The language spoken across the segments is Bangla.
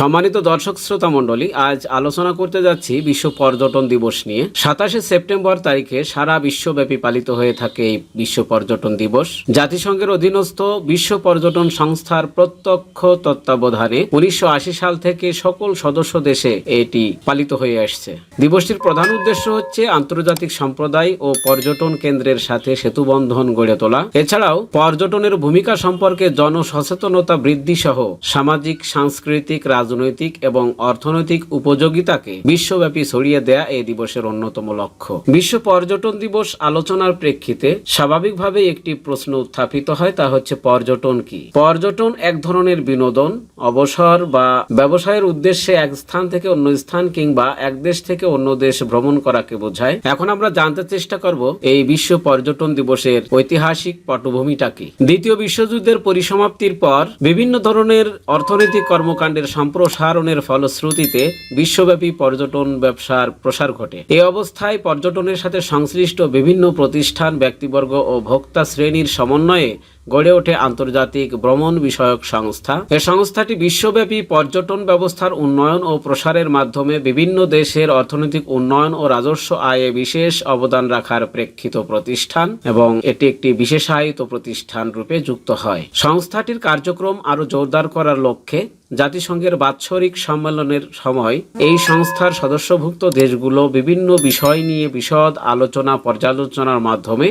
সম্মানিত দর্শক শ্রোতা মণ্ডলী, আজ আলোচনা করতে যাচ্ছি বিশ্ব পর্যটন দিবস নিয়ে। সাতাশে সেপ্টেম্বর তারিখে সারা বিশ্বব্যাপী পালিত হয়ে থাকে এই বিশ্ব পর্যটন দিবস। জাতিসংঘের অধীনস্থ বিশ্ব পর্যটন সংস্থার প্রত্যক্ষ তত্ত্বাবধানে উনিশশো সাল থেকে সকল সদস্য দেশে এটি পালিত হয়ে আসছে। দিবসটির প্রধান উদ্দেশ্য হচ্ছে আন্তর্জাতিক সম্প্রদায় ও পর্যটন কেন্দ্রের সাথে সেতুবন্ধন গড়ে তোলা। এছাড়াও পর্যটনের ভূমিকা সম্পর্কে জনসচেতনতা বৃদ্ধি সহ সামাজিক, সাংস্কৃতিক রাজনৈতিক এবং অর্থনৈতিক উপযোগিতাকে বিশ্বব্যাপী ছড়িয়ে দেয়া এই দিবসের অন্যতম লক্ষ্য। বিশ্ব পর্যটন দিবস আলোচনার প্রেক্ষিতে স্বাভাবিকভাবে একটি প্রশ্ন উত্থাপিত হয়, তা হচ্ছে পর্যটন কি? পর্যটন এক ধরনের বিনোদন, অবসর বা ব্যবসায়ের উদ্দেশ্যে এক স্থান থেকে অন্য স্থান কিংবা এক দেশ থেকে অন্য দেশ ভ্রমণ করাকে বোঝায়। এখন আমরা জানতে চেষ্টা করব এই বিশ্ব পর্যটন দিবসের ঐতিহাসিক পটভূমিটা কি? দ্বিতীয় বিশ্বযুদ্ধের পরিসমাপ্তির পর বিভিন্ন ধরনের অর্থনৈতিক কর্মকাণ্ডের সম্প্রসারণের ফলশ্রুতিতে বিশ্বব্যাপী পর্যটন ব্যবসার প্রসার ঘটে। এ অবস্থায় পর্যটনের সাথে সংশ্লিষ্ট বিভিন্ন প্রতিষ্ঠান, ব্যক্তিবর্গ ও ভোক্তা শ্রেণির সমন্বয়ে গড়ে ওঠে আন্তর্জাতিক ভ্রমণ বিষয়ক সংস্থা। এ সংস্থাটি বিশ্বব্যাপী পর্যটন ব্যবস্থার উন্নয়ন ও প্রসারের মাধ্যমে বিভিন্ন দেশের অর্থনৈতিক উন্নয়ন ও রাজস্ব আয়ে বিশেষ অবদান রাখার প্রেক্ষিত প্রতিষ্ঠান এবং এটি একটি বিশেষায়িত প্রতিষ্ঠান রূপে যুক্ত হয়। সংস্থাটির কার্যক্রম আরও জোরদার করার লক্ষ্যে জাতিসংঘের বাৎসরিক সম্মেলনের সময় এই সংস্থার সদস্যভুক্ত দেশগুলো বিভিন্ন বিষয় নিয়ে বিশদ আলোচনা পর্যালোচনার মাধ্যমে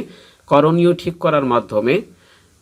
করণীয় ঠিক করার মাধ্যমে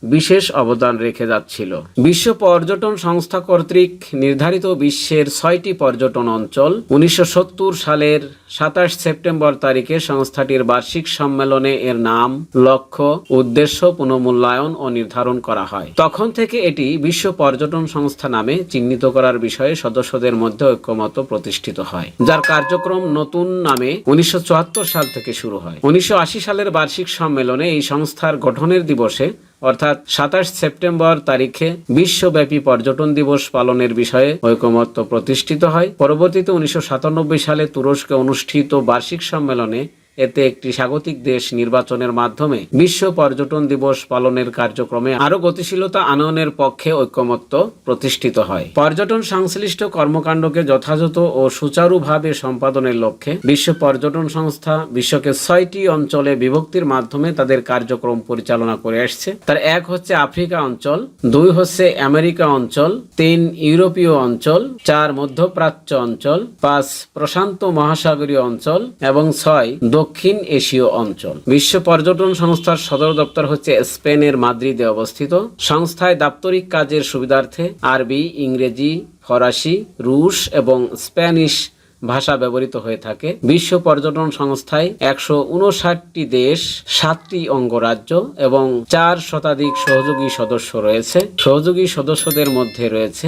বিশেষ অবদান রেখে যাচ্ছিল। বিশ্ব পর্যটন সংস্থা কর্তৃক নির্ধারিত বিশ্বের ছয়টি পর্যটন অঞ্চল উনিশশো সত্তর সালের সাতাশ সেপ্টেম্বর তারিখে সংস্থাটির বার্ষিক সম্মেলনে এর নাম, লক্ষ্য, উদ্দেশ্য পুনর্মূল্যায়ন ও নির্ধারণ করা হয়। তখন থেকে এটি বিশ্ব পর্যটন সংস্থা নামে চিহ্নিত করার বিষয়ে সদস্যদের মধ্যে ঐক্যমত প্রতিষ্ঠিত হয়। যার কার্যক্রম নতুন নামে উনিশশো চুয়াত্তর সাল থেকে শুরু হয়। উনিশশো আশি সালের বার্ষিক সম্মেলনে এই সংস্থার গঠনের দিবসে অর্থাৎ সাতাশ সেপ্টেম্বর তারিখে বিশ্বব্যাপী পর্যটন দিবস পালনের বিষয়ে ঐকমত্য প্রতিষ্ঠিত হয়। পরবর্তীতে উনিশশো সাতানব্বই সালে তুরস্কে অনুষ্ঠিত বার্ষিক সম্মেলনে এতে একটি স্বাগতিক দেশ নির্বাচনের মাধ্যমে বিশ্ব পর্যটন দিবস পালনের কার্যক্রমে আরও গতিশীলতা আনয়নের পক্ষে ঐক্যমত্য প্রতিষ্ঠিত হয়। পর্যটন সংশ্লিষ্ট কর্মকাণ্ডকে যথাযথ ও সুচারুভাবে সম্পাদনের লক্ষ্যে বিশ্ব পর্যটন সংস্থা বিশ্বকে ছয়টি অঞ্চলে বিভক্তির মাধ্যমে তাদের কার্যক্রম পরিচালনা করে আসছে। তার এক হচ্ছে আফ্রিকা অঞ্চল, দুই হচ্ছে আমেরিকা অঞ্চল, তিন ইউরোপীয় অঞ্চল, চার মধ্যপ্রাচ্য অঞ্চল, পাঁচ প্রশান্ত মহাসাগরীয় অঞ্চল এবং ছয় দক্ষিণ এশীয় অঞ্চল। বিশ্ব পর্যটন সংস্থার সদর দপ্তর হচ্ছে স্পেনের মাদ্রিদে অবস্থিত। সংস্থায় দাপ্তরিক কাজের সুবিধার্থে আরবি, ইংরেজি, ফরাসি, রুশ এবং স্প্যানিশ ভাষা ব্যবহৃত হয়ে থাকে। বিশ্ব পর্যটন সংস্থায় একশো উনষাটটি দেশ, সাতটি অঙ্গরাজ্য এবং চার শতাধিক সহযোগী সদস্য রয়েছে। সহযোগী সদস্যদের মধ্যে রয়েছে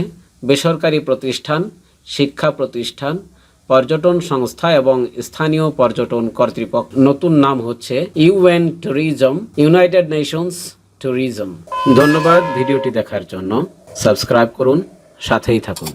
বেসরকারি প্রতিষ্ঠান, শিক্ষা প্রতিষ্ঠান পর্যটন সংস্থা এবং স্থানীয় পর্যটন কর্তৃপক্ষ। নতুন নাম হচ্ছে UN tourism, United Nations tourism. ধন্যবাদ ভিডিওটি দেখার জন্য। সাবস্ক্রাইব করুন, সাথেই থাকুন।